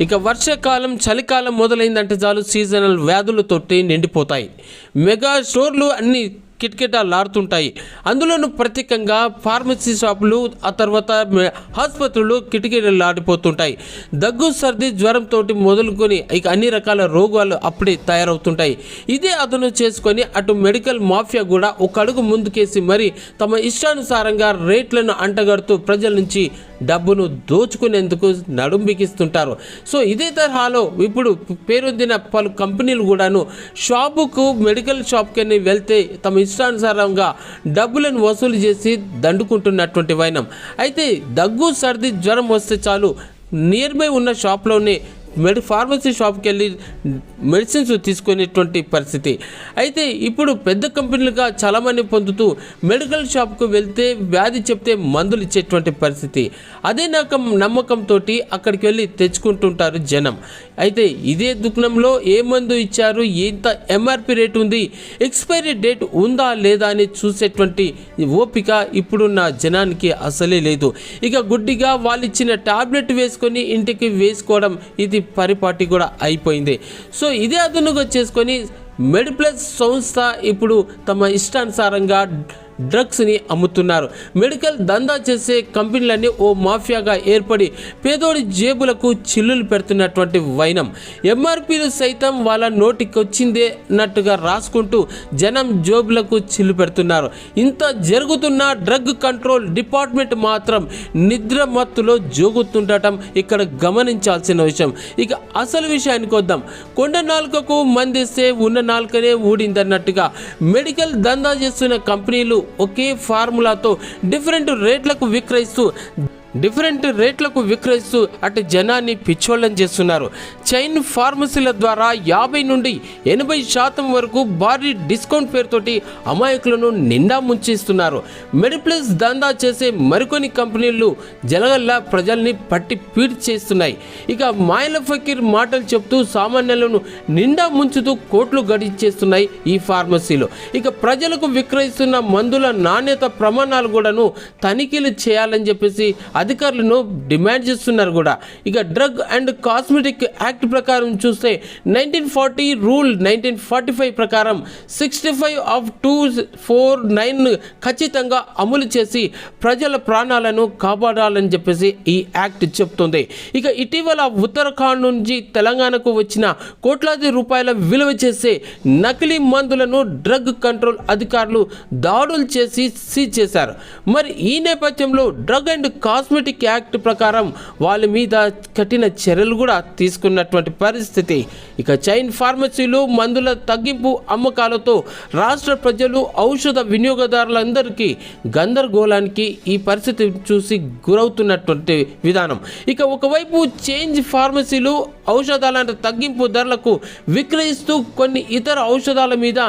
ఇక వర్షాకాలం చలికాలం మొదలైందంటే చాలు సీజనల్ వ్యాధులతోటి నిండిపోతాయి. మెగా స్టోర్లు అన్ని కిటకిటలాడుతుంటాయి. అందులోనూ ప్రత్యేకంగా ఫార్మసీ షాపులు ఆ తర్వాత ఆసుపత్రులు ఆసుపత్రులు కిటకిటలాడిపోతుంటాయి. దగ్గు సర్ది జ్వరంతో మొదలుకొని ఇక అన్ని రకాల రోగాలు అప్పుడే తయారవుతుంటాయి. ఇదే అతను చేసుకొని అటు మెడికల్ మాఫియా కూడా ఒక అడుగు ముందుకేసి మరి తమ ఇష్టానుసారంగా రేట్లను అంటగడుతూ ప్రజల నుంచి డబ్బును దోచుకునేందుకు నడుం బిగిస్తుంటారు. సో ఇదే తరహాలో ఇప్పుడు పేరొందిన పలు కంపెనీలు కూడాను షాపుకు మెడికల్ షాప్కి వెళ్తే తమ ఇష్టానుసారంగా డబ్బులను వసూలు చేసి దండుకుంటున్నటువంటి వైనం. అయితే దగ్గు సర్ది జ్వరం వస్తే చాలు. నియర్ బై ఉన్న షాప్లోనే మెడి ఫార్మసీ షాప్కి వెళ్ళి మెడిసిన్స్ తీసుకునేటువంటి పరిస్థితి. అయితే ఇప్పుడు పెద్ద కంపెనీలుగా చాలామంది పొందుతూ మెడికల్ షాప్కు వెళ్తే వ్యాధి చెప్తే మందులు ఇచ్చేటువంటి పరిస్థితి. అదే నమ్మకం నమ్మకంతో అక్కడికి వెళ్ళి తెచ్చుకుంటుంటారు జనం. అయితే ఇదే దుకాణంలో ఏ మందు ఇచ్చారు ఎంత ఎంఆర్పి రేట్ ఉంది ఎక్స్పైరీ డేట్ ఉందా లేదా అని చూసేటువంటి ఓపిక ఇప్పుడున్న జనానికి అసలే లేదు. ఇక గుడ్డిగా వాళ్ళు ఇచ్చిన టాబ్లెట్ వేసుకొని ఇంటికి వేసుకోవడం ఇది పరిపాటి కూడా అయిపోయింది. సో ఇదే అదునుగా చేసుకొని మెడిప్లస్ సంస్థ ఇప్పుడు తమ ఇష్టానుసారంగా డ్రగ్స్ని అమ్ముతున్నారు. మెడికల్ దందా చేసే కంపెనీలన్నీ ఓ మాఫియాగా ఏర్పడి పేదోడి జేబులకు చిల్లులు పెడుతున్నటువంటి వైనం. ఎంఆర్పీలు సైతం వాళ్ళ నోటికొచ్చిందే అన్నట్టుగా రాసుకుంటూ జనం జోబులకు చిల్లు పెడుతున్నారు. ఇంత జరుగుతున్న డ్రగ్ కంట్రోల్ డిపార్ట్మెంట్ మాత్రం నిద్ర మత్తులో జోగుతుండటం ఇక్కడ గమనించాల్సిన విషయం. ఇక అసలు విషయానికి వద్దాం కొండ నాలుకకు మందిస్తే ఉన్న నాలుకనే ఊడిందన్నట్టుగా మెడికల్ దందా చేస్తున్న కంపెనీలు ఒకే ఫార్ములాతో డిఫరెంట్ రేట్లకు విక్రయిస్తూ డిఫరెంట్ రేట్లకు విక్రయిస్తూ అటు జనాన్ని పిచ్చోళ్ళం చేస్తున్నారు. చైన్ ఫార్మసీల ద్వారా యాభై నుండి ఎనభై శాతం వరకు భారీ డిస్కౌంట్ పేరుతోటి అమాయకులను నిండా ముంచేస్తున్నారు. మెడిప్లస్ దందా చేసే మరికొన్ని కంపెనీలు జలగల్లా ప్రజల్ని పట్టి పీడ్ చేస్తున్నాయి. ఇక మాయల ఫకీర్ మాటలు చెప్తూ సామాన్యులను నిండా ముంచుతూ కోట్లు గడిచేస్తున్నాయి ఈ ఫార్మసీలు. ఇక ప్రజలకు విక్రయిస్తున్న మందుల నాణ్యత ప్రమాణాలు కూడాను తనిఖీలు చేయాలని చెప్పేసి అధికారులను డిమాండ్ చేస్తున్నారు కూడా. ఇక డ్రగ్ అండ్ కాస్మెటిక్ యాక్ట్ ప్రకారం చూస్తే nineteen forty rule nineteen forty five ప్రకారం sixty five of two four nine ఖచ్చితంగా అమలు చేసి ప్రజల ప్రాణాలను కాపాడాలని చెప్పేసి ఈ యాక్ట్ చెప్తుంది. ఇక ఇటీవల ఉత్తరాఖండ్ నుంచి తెలంగాణకు వచ్చిన కోట్లాది రూపాయల విలువ చేసే నకిలీ మందులను డ్రగ్ కంట్రోల్ అధికారులు దాడులు చేసి సీజ్ చేశారు. మరి ఈ నేపథ్యంలో డ్రగ్ అండ్ కాస్మెటిక్ యాక్ట్ ప్రకారం వాళ్ళ మీద కఠిన చర్యలు కూడా తీసుకున్నటువంటి పరిస్థితి. ఇక చైన్ ఫార్మసీలు మందుల తగ్గింపు అమ్మకాలతో రాష్ట్ర ప్రజలు ఔషధ వినియోగదారులందరికీ గందరగోళానికి ఈ పరిస్థితి చూసి గురవుతున్నటువంటి విధానం. ఇక ఒకవైపు చేంజ్ ఫార్మసీలు ఔషధాల తగ్గింపు ధరలకు విక్రయిస్తూ కొన్ని ఇతర ఔషధాల మీద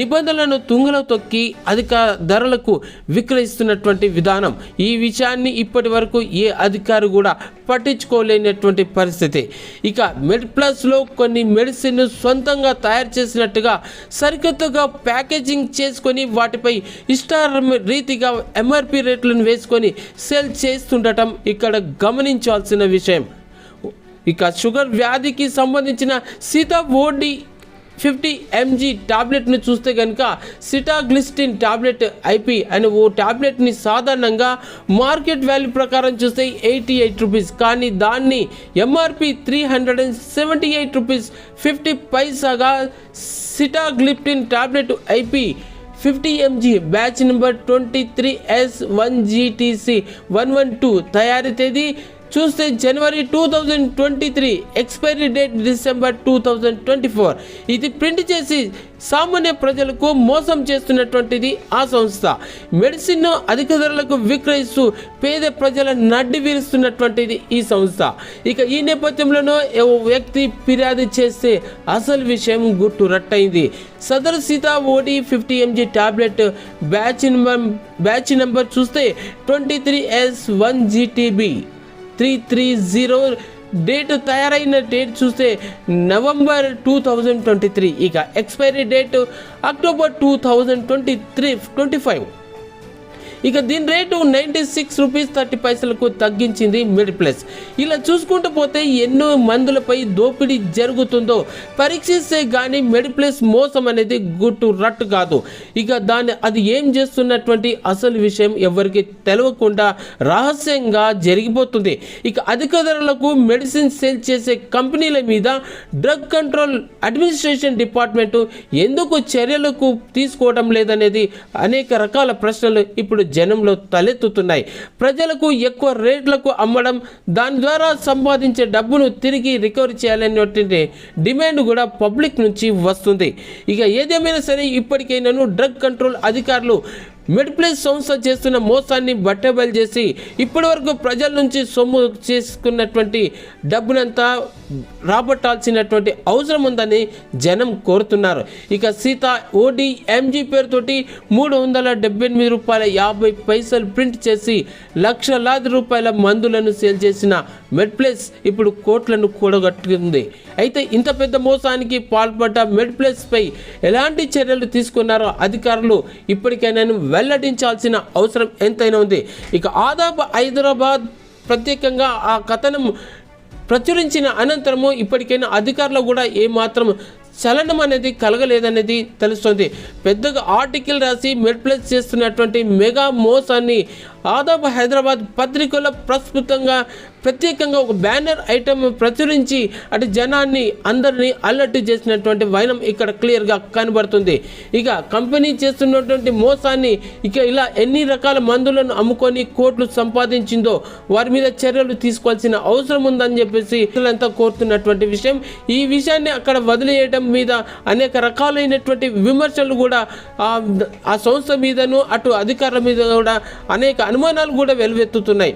నిబంధనలను తుంగలో తొక్కి అధిక ధరలకు విక్రయిస్తున్నటువంటి విధానం. ఈ విషయాన్ని ఇప్పటి వరకు ఏ అధికారి కూడా పట్టించుకోలేనటువంటి పరిస్థితి. ఇక మెడ్ ప్లస్లో కొన్ని మెడిసిన్ సొంతంగా తయారు చేసినట్టుగా సరికొత్తగా ప్యాకేజింగ్ చేసుకొని వాటిపై ఇష్ట రీతిగా ఎంఆర్పి రేట్లను వేసుకొని సేల్ చేస్తుండటం ఇక్కడ గమనించాల్సిన విషయం. ఇక షుగర్ వ్యాధికి సంబంధించిన సీతా ఓడి ఫిఫ్టీ ఎంజీ టాబ్లెట్ని చూస్తే కనుక సిటాగ్లిస్టిన్ టాబ్లెట్ ఐపీ అనే ఓ టాబ్లెట్ని సాధారణంగా మార్కెట్ వాల్యూ ప్రకారం చూస్తే ఎయిటీ ఎయిట్ రూపీస్. కానీ దాన్ని MRP three hundred and seventy eight rupees fifty పైసాగా sitagliptin tablet IP fifty mg batch number twenty three S one GTC one one two తయారీ తేదీ చూస్తే జనవరి two thousand twenty three expiry date December two thousand twenty four ఇది print చేసి సామాన్య ప్రజలకు మోసం చేస్తున్నటువంటిది ఆ సంస్థ. మెడిసిన్ అధిక ధరలకు విక్రయిస్తూ పేద ప్రజల నడ్డి వీరుస్తున్నటువంటిది ఈ సంస్థ. ఇక ఈ నేపథ్యంలోనో ఓ వ్యక్తి ఫిర్యాదు చేస్తే అసలు విషయం గుట్టు రట్టయింది. సదరు సీత ఓడి fifty mg tablet batch number batch number చూస్తే twenty three S one GTB three three zero date తయారైన డేట్ చూస్తే November two thousand twenty three. ఇక expiry date October two thousand twenty three twenty five. ఇక దీని rate ninety six rupees thirty పైసలకు తగ్గించింది మెడిప్లస్ ఇలా చూసుకుంటూ పోతే ఎన్నో మందులపై దోపిడీ జరుగుతుందో పరీక్షిస్తే కానీ మెడిప్లస్ మోసం అనేది గుట్టు రట్టు కాదు. ఇక దాన్ని అది ఏం చేస్తున్నటువంటి అసలు విషయం ఎవరికి తెలియకుండా రహస్యంగా జరిగిపోతుంది. ఇక అధిక ధరలకు మెడిసిన్ సేల్ చేసే కంపెనీల మీద డ్రగ్ కంట్రోల్ అడ్మినిస్ట్రేషన్ డిపార్ట్మెంటు ఎందుకు చర్యలకు తీసుకోవడం లేదనేది అనేక రకాల ప్రశ్నలు ఇప్పుడు జనంలో తలెత్తుతున్నాయి. ప్రజలకు ఎక్కువ రేట్లకు అమ్మడం దాని ద్వారా సంపాదించే డబ్బును తిరిగి రికవరీ చేయాలనేటువంటి డిమాండ్ కూడా పబ్లిక్ నుంచి వస్తుంది. ఇక ఏదేమైనా సరే ఇప్పటికైనాను డ్రగ్ కంట్రోల్ అధికారులు మెడ్ప్లేస్ సంస్థ చేస్తున్న మోసాన్ని బట్టబయలు చేసి ఇప్పటి వరకు ప్రజల నుంచి సొమ్ము చేసుకున్నటువంటి డబ్బునంతా రాబట్టాల్సినటువంటి అవసరం ఉందని జనం కోరుతున్నారు. ఇక సీత ఓడి ఎంజీ పేరుతోటి మూడు వందల డెబ్బై ఎనిమిది రూపాయల యాభై పైసలు ప్రింట్ చేసి లక్షలాది రూపాయల మందులను సేల్ చేసిన మెడ్ప్లేస్ ఇప్పుడు కోట్లను కూడగట్టుకుంది. అయితే ఇంత పెద్ద మోసానికి పాల్పడ్డ మెడ్ప్లేస్పై ఎలాంటి చర్యలు తీసుకున్నారో అధికారులు ఇప్పటికైనా వెల్లడించాల్సిన అవసరం ఎంతైనా ఉంది. ఇక ఆదాబ్ హైదరాబాద్ ప్రత్యేకంగా ఆ కథనం ప్రచురించిన అనంతరము ఇప్పటికైనా అధికారులు కూడా ఏమాత్రం చలనం అనేది కలగలేదనేది తెలుస్తుంది. పెద్దగా ఆర్టికల్ రాసి మెడ్ప్లస్ చేస్తున్నటువంటి మెగా మోసాన్ని ఆదాబ్ హైదరాబాద్ పత్రికలో ప్రస్తుతంగా ప్రత్యేకంగా ఒక బ్యానర్ ఐటమ్ ప్రచురించి అటు జనాన్ని అందరినీ అలర్ట్ చేసినటువంటి వైనం ఇక్కడ క్లియర్గా కనబడుతుంది. ఇక కంపెనీ చేస్తున్నటువంటి మోసాన్ని ఇక ఇలా ఎన్ని రకాల మందులను అమ్ముకొని కోట్లు సంపాదించిందో వారి మీద చర్యలు తీసుకోవాల్సిన అవసరం ఉందని చెప్పేసి ఇతరులంతా కోరుతున్నటువంటి విషయం. ఈ విషయాన్ని అక్కడ వదిలేయడం మీద అనేక రకాలైనటువంటి విమర్శలు కూడా ఆ సంస్థ మీదను అటు అధికారుల మీద కూడా అనేక అనుమానాలు కూడా వెలువెత్తుతున్నాయి.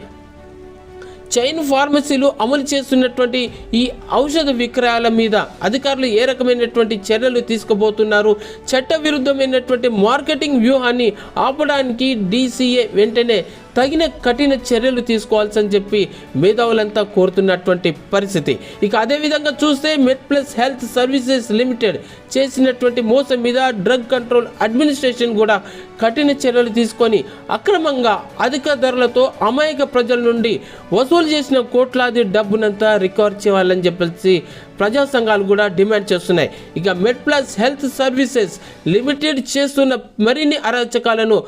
చైన్ ఫార్మసీలు అమలు చేస్తున్నటువంటి ఈ ఔషధ విక్రయాల మీద అధికారులు ఏ రకమైనటువంటి చర్యలు తీసుకోబోతున్నారు చట్ట విరుద్ధమైనటువంటి మార్కెటింగ్ వ్యూహాన్ని ఆపడానికి డీసీఏ వెంటనే తగిన కఠిన చర్యలు తీసుకోవాల్సని చెప్పి మేధావులంతా కోరుతున్నటువంటి పరిస్థితి. ఇక అదేవిధంగా చూస్తే మెడ్ ప్లస్ హెల్త్ సర్వీసెస్ లిమిటెడ్ చేసినటువంటి మోసం మీద డ్రగ్ కంట్రోల్ అడ్మినిస్ట్రేషన్ కూడా కఠిన చర్యలు తీసుకొని అక్రమంగా అధిక ధరలతో అమాయక ప్రజల నుండి వసూలు చేసిన కోట్లాది డబ్బునంతా రికవర్ చేయాలని చెప్పేసి ప్రజా సంఘాలు కూడా డిమాండ్ చేస్తున్నాయి. ఇక మెడ్ ప్లస్ హెల్త్ సర్వీసెస్ లిమిటెడ్ చేస్తున్న మరిన్ని అరాచకాలను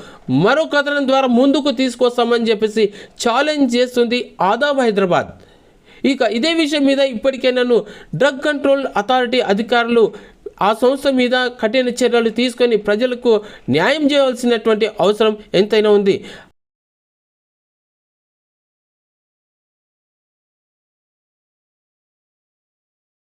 మరో కథనం ద్వారా ముందుకు తీసుకొస్తామని చెప్పేసి ఛాలెంజ్ చేస్తుంది ఆదాబ్ హైదరాబాద్. ఇక ఇదే విషయం మీద ఇప్పటికైనాను డ్రగ్ కంట్రోల్ అథారిటీ అధికారులు ఆ సంస్థ మీద కఠిన చర్యలు తీసుకొని ప్రజలకు న్యాయం చేయవలసినటువంటి అవసరం ఎంతైనా ఉంది.